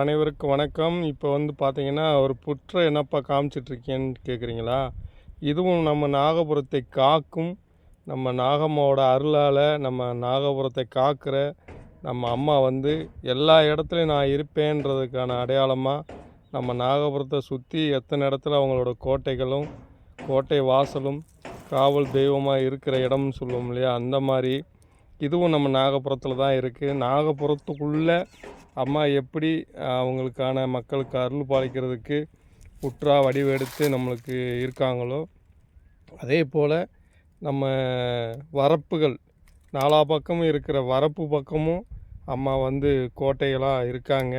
அனைவருக்கும் வணக்கம். இப்போ வந்து பார்த்தீங்கன்னா ஒரு புற்றை என்னப்பா காமிச்சிட்ருக்கேன்னு கேட்குறீங்களா? இதுவும் நம்ம நாகபுரத்தை காக்கும் நம்ம நாகம்மாவோட அருளால் நம்ம நாகபுரத்தை காக்கிற நம்ம அம்மா வந்து எல்லா இடத்துலையும் நான் இருப்பேன்றதுக்கான அடையாளமாக நம்ம நாகபுரத்தை சுற்றி எத்தனை இடத்துல அவங்களோட கோட்டைகளும் கோட்டை வாசலும் காவல் தெய்வமாக இருக்கிற இடம்னு சொல்லுவோம் இல்லையா? அந்த மாதிரி இதுவும் நம்ம நாகபுரத்தில் தான் இருக்குது நாகபுரத்துக்குள்ளே அம்மா எப்படி அவங்களுக்கான மக்களுக்கு அருள் பாலிக்கிறதுக்கு உற்றா வடிவெடுத்து நம்மளுக்கு இருக்காங்களோ அதே போல் நம்ம வரப்புகள் நாலா பக்கமும் இருக்கிற வரப்பு பக்கமும் அம்மா வந்து கோட்டைகளாக இருக்காங்க.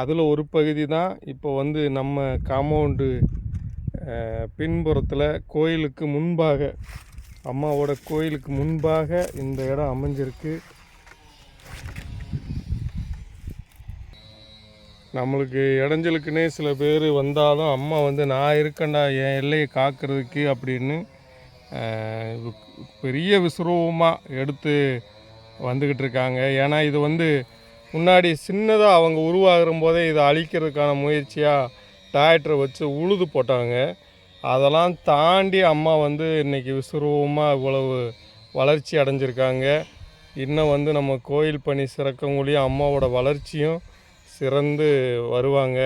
அதில் ஒரு பகுதி தான் இப்போ வந்து நம்ம காம்பவுண்டு பின்புறத்தில் கோயிலுக்கு முன்பாக அம்மாவோட கோயிலுக்கு முன்பாக இந்த இடம் அமைஞ்சிருக்கு. நம்மளுக்கு இடைஞ்சலுக்குன்னே சில பேர் வந்தாலும் அம்மா வந்து நான் இருக்கேன்டா என் எல்லையை காக்கிறதுக்கு அப்படின்னு பெரிய விசுரூபமாக எடுத்து வந்துக்கிட்டு இருக்காங்க. ஏன்னா இது வந்து முன்னாடி சின்னதாக அவங்க உருவாகிற போதே இதை அழிக்கிறதுக்கான முயற்சியாக டாக்டரை வச்சு உழுது போட்டாங்க. அதெல்லாம் தாண்டி அம்மா வந்து இன்றைக்கி விசுரூபமாக இவ்வளவு வளர்ச்சி அடைஞ்சிருக்காங்க. இன்னும் வந்து நம்ம கோயில் பணி சிறக்கங்களையும் அம்மாவோட வளர்ச்சியும் சிறந்து வருவாங்க.